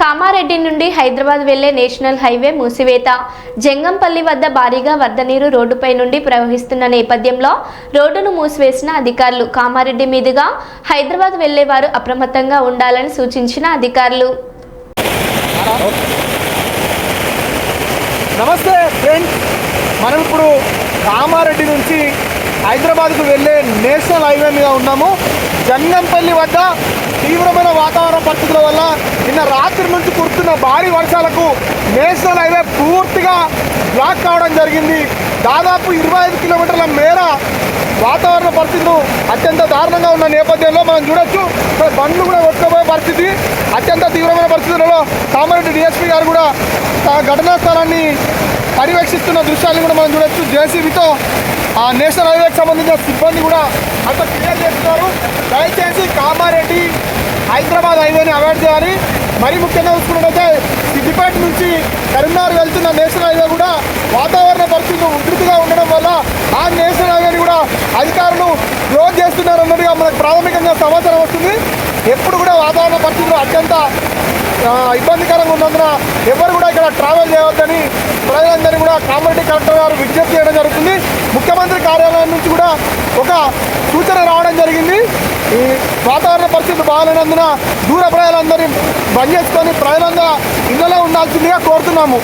కామారెడ్డి నుండి హైదరాబాద్ వెళ్ళే national highway మూసివేత. Jangampalli వద్ద భారీగా వరద నీరు రోడ్డుపై నుండి ప్రవహిస్తున్న నేపథ్యంలో రోడ్డును మూసివేసిన అధికారులు కామారెడ్డి మీదుగా హైదరాబాద్ వెళ్ళేవారు అప్రమత్తంగా ఉండాలని సూచించిన అధికారులు. నమస్తే ఫ్రెండ్స్. మనం ఇప్పుడు కామారెడ్డి నుంచి హైదరాబాద్కు వెళ్ళే నేషనల్ హైవే మీద ఉన్నాము. జంగంపల్లి వద్ద తీవ్రమైన వాతావరణ పరిస్థితుల వల్ల నిన్న రాత్రి నుంచి కురుతున్న భారీ వర్షాలకు నేషనల్ హైవే పూర్తిగా బ్లాక్ కావడం జరిగింది. దాదాపు ఇరవై ఐదు కిలోమీటర్ల మేర వాతావరణ పరిస్థితులు అత్యంత దారుణంగా ఉన్న నేపథ్యంలో మనం చూడొచ్చు. ఇక్కడ బండ్లు కూడా కొట్టుకుపోయే పరిస్థితి అత్యంత తీవ్రమైన పరిస్థితులలో కామారెడ్డి డిఎస్పీ గారు కూడా ఘటనా స్థలాన్ని పర్యవేక్షిస్తున్న దృశ్యాన్ని కూడా మనం చూడొచ్చు. జేసీబీతో ఆ నేషనల్ హైవేకి సంబంధించిన సిబ్బంది కూడా అంత క్లియర్ చేస్తున్నారు. దయచేసి కామారెడ్డి హైదరాబాద్ హైవేని అవాయిడ్ చేయాలి. మరి ముఖ్యంగా చూసుకున్నట్టయితే సిద్దిపేట నుంచి కరీంనగర్ వెళ్తున్న నేషనల్ హైవే కూడా వాతావరణ పరిస్థితులు ఉధృతిగా ఉండడం వల్ల ఆ నేషనల్ హైవేని కూడా అధికారులు క్లోజ్ చేస్తున్నారు అన్నట్టుగా మనకు ప్రాథమికంగా సమాచారం వస్తుంది. ఎప్పుడు కూడా వాతావరణ పరిస్థితులు అత్యంత ఇబ్బందికరంగా ఉన్నందున ఎవరు కూడా ఇక్కడ ట్రావెల్ చేయవద్దని ప్రజలందరినీ కూడా కామారెడ్డి కలెక్టర్ గారు విజ్ఞప్తి చేయడం జరుగుతుంది. ముఖ్యమంత్రి కార్యాలయం నుంచి కూడా ఒక సూచన రావడం జరిగింది. ఈ వాతావరణ పరిస్థితులు బాగాలేనందున దూర ప్రజలందరినీ బంద్ చేసుకొని ప్రజలందరూ ఇళ్ళలో ఉండాల్సిందిగా కోరుతున్నాము.